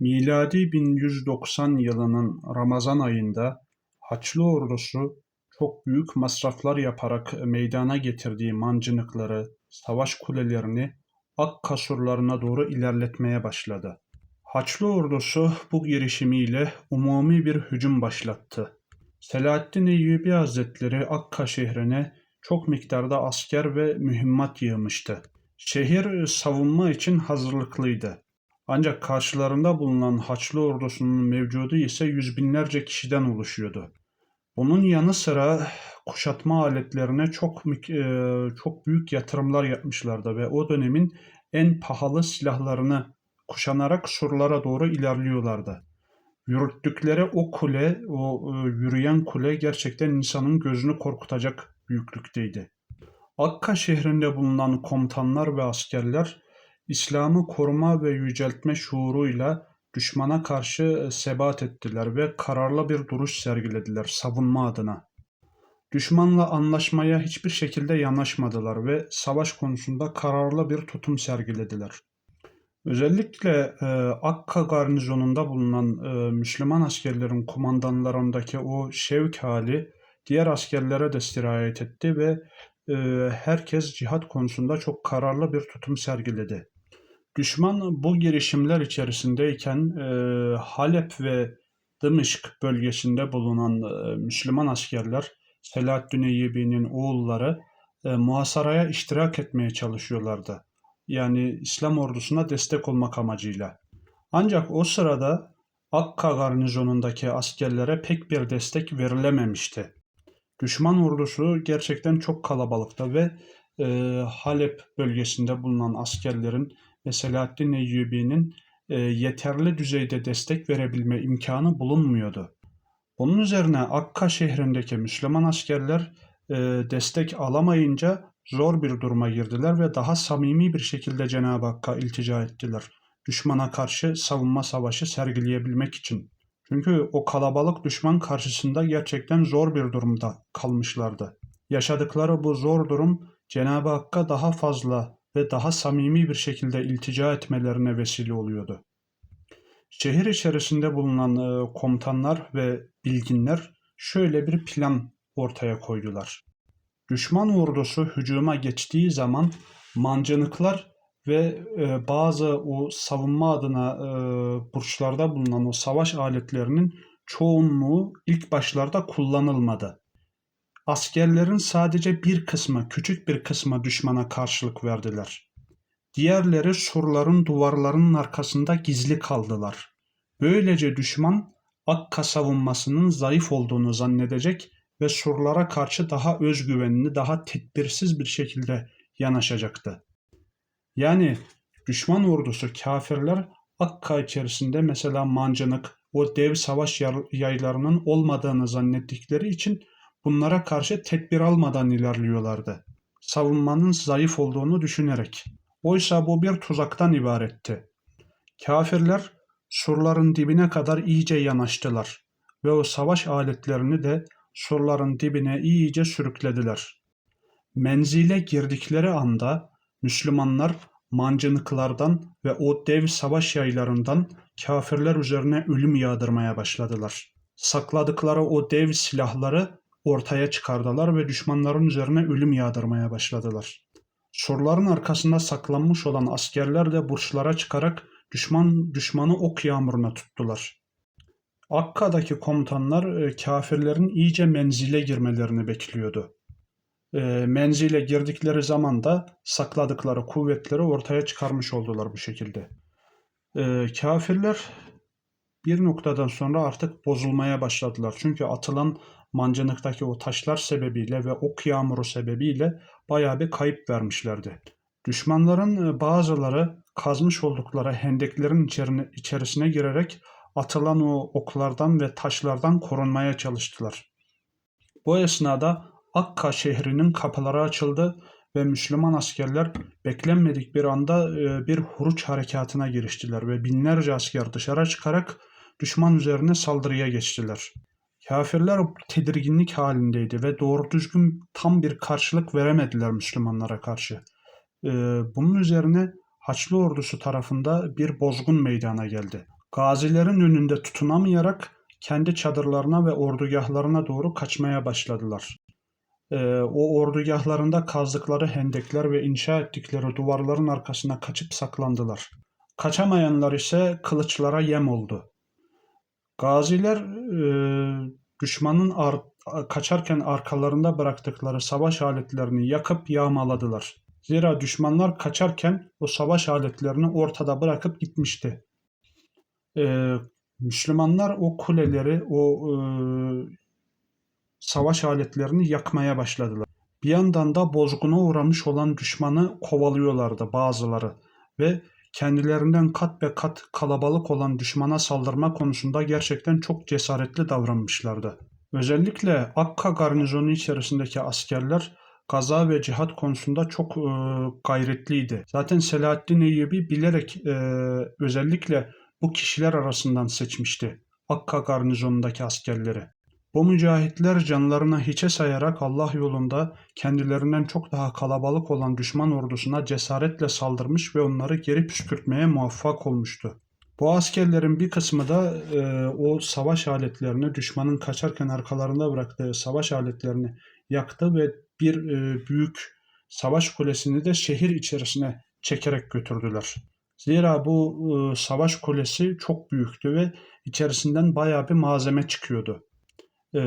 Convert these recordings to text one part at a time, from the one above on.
Miladi 1190 yılının Ramazan ayında Haçlı ordusu çok büyük masraflar yaparak meydana getirdiği mancınıkları, savaş kulelerini Akka surlarına doğru ilerletmeye başladı. Haçlı ordusu bu girişimiyle umumi bir hücum başlattı. Selahaddin Eyyubi Hazretleri Akka şehrine çok miktarda asker ve mühimmat yığmıştı. Şehir savunma için hazırlıklıydı. Ancak karşılarında bulunan Haçlı ordusunun mevcudu ise yüz binlerce kişiden oluşuyordu. Bunun yanı sıra kuşatma aletlerine çok e, çok büyük yatırımlar yapmışlardı ve o dönemin en pahalı silahlarını kuşanarak surlara doğru ilerliyorlardı. Yürüttükleri o kule, o e, yürüyen kule gerçekten insanın gözünü korkutacak büyüklükteydi. Akka şehrinde bulunan komutanlar ve askerler İslam'ı koruma ve yüceltme şuuruyla düşmana karşı e, sebat ettiler ve kararlı bir duruş sergilediler savunma adına. Düşmanla anlaşmaya hiçbir şekilde yanaşmadılar ve savaş konusunda kararlı bir tutum sergilediler. Özellikle e, Akka garnizonunda bulunan e, Müslüman askerlerin kumandanlarındaki o şevk hali diğer askerlere de sirayet etti ve e, herkes cihat konusunda çok kararlı bir tutum sergiledi. Düşman bu girişimler içerisindeyken e, Halep ve Dımışk bölgesinde bulunan e, Müslüman askerler Selahaddin Eyyubi'nin oğulları e, muhasaraya iştirak etmeye çalışıyorlardı. Yani İslam ordusuna destek olmak amacıyla. Ancak o sırada Akka garnizonundaki askerlere pek bir destek verilememişti. Düşman ordusu gerçekten çok kalabalıktı ve e, Halep bölgesinde bulunan askerlerin ve Selahaddin Eyyubi'nin e, yeterli düzeyde destek verebilme imkanı bulunmuyordu. Bunun üzerine Akka şehrindeki Müslüman askerler e, destek alamayınca zor bir duruma girdiler ve daha samimi bir şekilde Cenab-ı Hakk'a iltica ettiler. Düşmana karşı savunma savaşı sergileyebilmek için. Çünkü o kalabalık düşman karşısında gerçekten zor bir durumda kalmışlardı. Yaşadıkları bu zor durum Cenab-ı Hakk'a daha fazla ve daha samimi bir şekilde iltica etmelerine vesile oluyordu. Şehir içerisinde bulunan e, komutanlar ve bilginler şöyle bir plan ortaya koydular. Düşman ordusu hücuma geçtiği zaman mancınıklar ve e, bazı o savunma adına e, burçlarda bulunan o savaş aletlerinin çoğunluğu ilk başlarda kullanılmadı. Askerlerin sadece bir kısmı, küçük bir kısmı düşmana karşılık verdiler. Diğerleri surların duvarlarının arkasında gizli kaldılar. Böylece düşman Akka savunmasının zayıf olduğunu zannedecek ve surlara karşı daha özgüvenli, daha tedbirsiz bir şekilde yanaşacaktı. Yani düşman ordusu kafirler Akka içerisinde mesela mancınık, o dev savaş yaylarının olmadığını zannettikleri için bunlara karşı tedbir almadan ilerliyorlardı. Savunmanın zayıf olduğunu düşünerek. Oysa bu bir tuzaktan ibaretti. Kafirler surların dibine kadar iyice yanaştılar ve o savaş aletlerini de surların dibine iyice sürüklediler. Menzile girdikleri anda Müslümanlar mancınıklardan ve o dev savaş yaylarından kafirler üzerine ölüm yağdırmaya başladılar. Sakladıkları o dev silahları ortaya çıkardılar ve düşmanların üzerine ölüm yağdırmaya başladılar. Surların arkasında saklanmış olan askerler de burçlara çıkarak düşman düşmanı ok yağmuruna tuttular. Akka'daki komutanlar e, kafirlerin iyice menzile girmelerini bekliyordu. E, menzile girdikleri zaman da sakladıkları kuvvetleri ortaya çıkarmış oldular bu şekilde. E, kafirler bir noktadan sonra artık bozulmaya başladılar. Çünkü atılan mancınıktaki o taşlar sebebiyle ve ok yağmuru sebebiyle bayağı bir kayıp vermişlerdi. Düşmanların bazıları kazmış oldukları hendeklerin içerisine girerek atılan o oklardan ve taşlardan korunmaya çalıştılar. Bu esnada Akka şehrinin kapıları açıldı ve Müslüman askerler beklenmedik bir anda e, bir huruç harekatına giriştiler ve binlerce asker dışarı çıkarak düşman üzerine saldırıya geçtiler. Kafirler tedirginlik halindeydi ve doğru düzgün tam bir karşılık veremediler Müslümanlara karşı. E, bunun üzerine Haçlı ordusu tarafında bir bozgun meydana geldi Gazilerin önünde tutunamayarak kendi çadırlarına ve ordugahlarına doğru kaçmaya başladılar. Ee, o ordugahlarında kazdıkları hendekler ve inşa ettikleri duvarların arkasına kaçıp saklandılar. Kaçamayanlar ise kılıçlara yem oldu. Gaziler e, düşmanın ar- kaçarken arkalarında bıraktıkları savaş aletlerini yakıp yağmaladılar. Zira düşmanlar kaçarken o savaş aletlerini ortada bırakıp gitmişti. Ee, Müslümanlar o kuleleri, o e, savaş aletlerini yakmaya başladılar. Bir yandan da bozguna uğramış olan düşmanı kovalıyorlardı bazıları ve kendilerinden kat be kat kalabalık olan düşmana saldırma konusunda gerçekten çok cesaretli davranmışlardı. Özellikle Akka garnizonu içerisindeki askerler kaza ve cihat konusunda çok e, gayretliydi. Zaten Selahaddin Eyyubi bilerek e, özellikle bu kişiler arasından seçmişti Akka garnizonundaki askerleri. Bu mücahitler canlarına hiçe sayarak Allah yolunda kendilerinden çok daha kalabalık olan düşman ordusuna cesaretle saldırmış ve onları geri püskürtmeye muvaffak olmuştu. Bu askerlerin bir kısmı da e, o savaş aletlerini düşmanın kaçarken arkalarında bıraktığı savaş aletlerini yaktı ve bir e, büyük savaş kulesini de şehir içerisine çekerek götürdüler. Zira bu e, savaş kulesi çok büyüktü ve içerisinden bayağı bir malzeme çıkıyordu. E,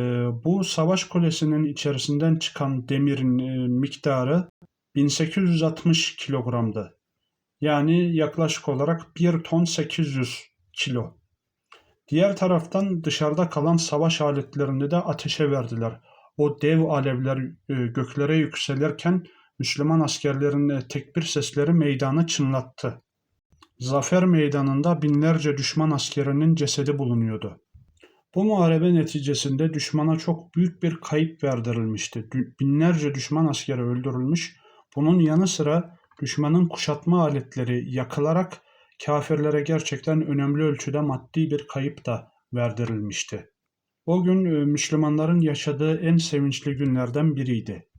bu savaş kulesinin içerisinden çıkan demirin e, miktarı 1860 kilogramdı. Yani yaklaşık olarak 1 ton 800 kilo. Diğer taraftan dışarıda kalan savaş aletlerini de ateşe verdiler. O dev alevler e, göklere yükselirken Müslüman askerlerin e, tekbir sesleri meydanı çınlattı. Zafer meydanında binlerce düşman askerinin cesedi bulunuyordu. Bu muharebe neticesinde düşmana çok büyük bir kayıp verdirilmişti. Binlerce düşman askeri öldürülmüş. Bunun yanı sıra düşmanın kuşatma aletleri yakılarak kafirlere gerçekten önemli ölçüde maddi bir kayıp da verdirilmişti. O gün e, Müslümanların yaşadığı en sevinçli günlerden biriydi.